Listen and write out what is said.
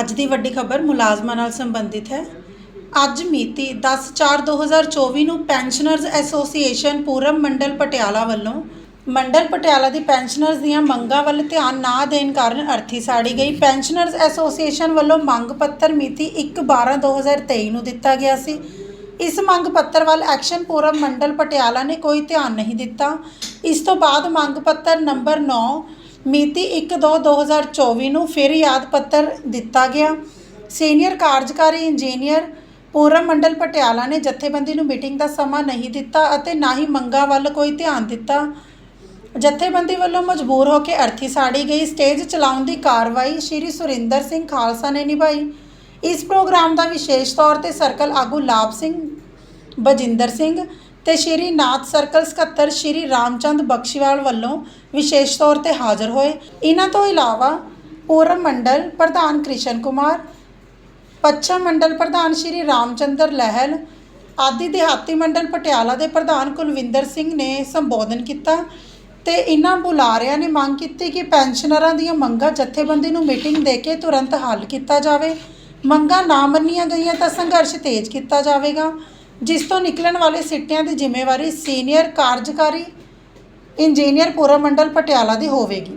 ਅੱਜ ਦੀ ਵੱਡੀ ਖਬਰ ਮੁਲਾਜ਼ਮਾਂ ਨਾਲ ਸੰਬੰਧਿਤ ਹੈ। ਅੱਜ ਮਿਤੀ 10/4/2024 ਨੂੰ ਪੈਨਸ਼ਨਰਜ਼ ਐਸੋਸੀਏਸ਼ਨ ਪੂਰਮ ਮੰਡਲ ਪਟਿਆਲਾ ਵੱਲੋਂ ਮੰਡਲ ਪਟਿਆਲਾ ਦੀ ਪੈਨਸ਼ਨਰਜ਼ ਦੀਆਂ ਮੰਗਾਂ ਵੱਲ ਧਿਆਨ ਨਾ ਦੇਣ ਕਾਰਨ ਅਰਥੀ ਸਾੜੀ ਗਈ। ਪੈਨਸ਼ਨਰਜ਼ ਐਸੋਸੀਏਸ਼ਨ ਵੱਲੋਂ ਮੰਗ ਪੱਤਰ ਮਿਤੀ 1/12/2023 ਨੂੰ ਦਿੱਤਾ ਗਿਆ ਸੀ। ਇਸ ਮੰਗ ਪੱਤਰ ਵੱਲ ਐਕਸ਼ਨ ਪੂਰਮ ਮੰਡਲ ਪਟਿਆਲਾ ਨੇ ਕੋਈ ਧਿਆਨ ਨਹੀਂ ਦਿੱਤਾ। ਇਸ ਤੋਂ ਬਾਅਦ ਮੰਗ ਪੱਤਰ ਨੰਬਰ 9 ਮਿਤੀ 1/2/2024 ਨੂੰ ਫਿਰ ਯਾਦ ਪੱਤਰ ਦਿੱਤਾ ਗਿਆ। ਸੀਨੀਅਰ ਕਾਰਜਕਾਰੀ ਇੰਜੀਨੀਅਰ ਪੂਰਮ ਮੰਡਲ ਪਟਿਆਲਾ ਨੇ ਜਥੇਬੰਦੀ ਨੂੰ ਮੀਟਿੰਗ ਦਾ ਸਮਾਂ ਨਹੀਂ ਦਿੱਤਾ ਅਤੇ ਨਾ ਹੀ ਮੰਗਾਂ ਵੱਲ ਕੋਈ ਧਿਆਨ ਦਿੱਤਾ। ਜਥੇਬੰਦੀ ਵੱਲੋਂ ਮਜਬੂਰ ਹੋ ਕੇ ਅਰਥੀ ਸਾੜੀ ਗਈ। ਸਟੇਜ ਚਲਾਉਣ ਦੀ ਕਾਰਵਾਈ ਸ਼੍ਰੀ ਸੁਰਿੰਦਰ ਸਿੰਘ ਖਾਲਸਾ ਨੇ ਨਿਭਾਈ। ਇਸ ਪ੍ਰੋਗਰਾਮ ਦਾ ਵਿਸ਼ੇਸ਼ ਤੌਰ ਤੇ ਸਰਕਲ ਆਗੂ ਲਾਭ ਸਿੰਘ ਬਜਿੰਦਰ ਸਿੰਘ ਤੇ ਸ਼੍ਰੀ ਨਾਥ ਸਰਕਲ ਸਕੱਤਰ ਸ਼੍ਰੀ ਰਾਮਚੰਦ ਬਖਸ਼ੀਵਾਲ ਵੱਲੋਂ ਵਿਸ਼ੇਸ਼ ਤੌਰ ਤੇ ਹਾਜ਼ਰ ਹੋਏ। ਇਹਨਾਂ ਤੋਂ ਇਲਾਵਾ ਪੂਰਬ ਮੰਡਲ ਪ੍ਰਧਾਨ ਕ੍ਰਿਸ਼ਨ ਕੁਮਾਰ, ਪੱਛਮ ਮੰਡਲ ਪ੍ਰਧਾਨ ਸ਼੍ਰੀ ਰਾਮਚੰਦਰ ਲਹਿਲ, ਆਦਿ ਦਿਹਾਤੀ ਮੰਡਲ ਪਟਿਆਲਾ ਦੇ ਪ੍ਰਧਾਨ ਕੁਲਵਿੰਦਰ ਸਿੰਘ ਨੇ ਸੰਬੋਧਨ ਕੀਤਾ ਤੇ ਇਹਨਾਂ ਬੁਲਾਰਿਆਂ ਨੇ ਮੰਗ ਕੀਤੀ ਕਿ ਪੈਨਸ਼ਨਰਾਂ ਦੀਆਂ ਮੰਗਾਂ ਜਥੇਬੰਦੀ ਨੂੰ ਮੀਟਿੰਗ ਦੇ ਕੇ ਤੁਰੰਤ ਹੱਲ ਕੀਤਾ ਜਾਵੇ। ਮੰਗਾਂ ਨਾ ਮੰਨੀਆਂ ਗਈਆਂ ਤਾਂ ਸੰਘਰਸ਼ ਤੇਜ਼ ਕੀਤਾ ਜਾਵੇਗਾ। ਜਿਸ ਤੋਂ ਨਿਕਲਣ ਵਾਲੇ ਸਿੱਟਿਆਂ ਦੀ ਜ਼ਿੰਮੇਵਾਰੀ ਸੀਨੀਅਰ ਕਾਰਜਕਾਰੀ, ਇੰਜੀਨੀਅਰ ਪੂਰਾ ਮੰਡਲ ਪਟਿਆਲਾ ਦੀ ਹੋਵੇਗੀ।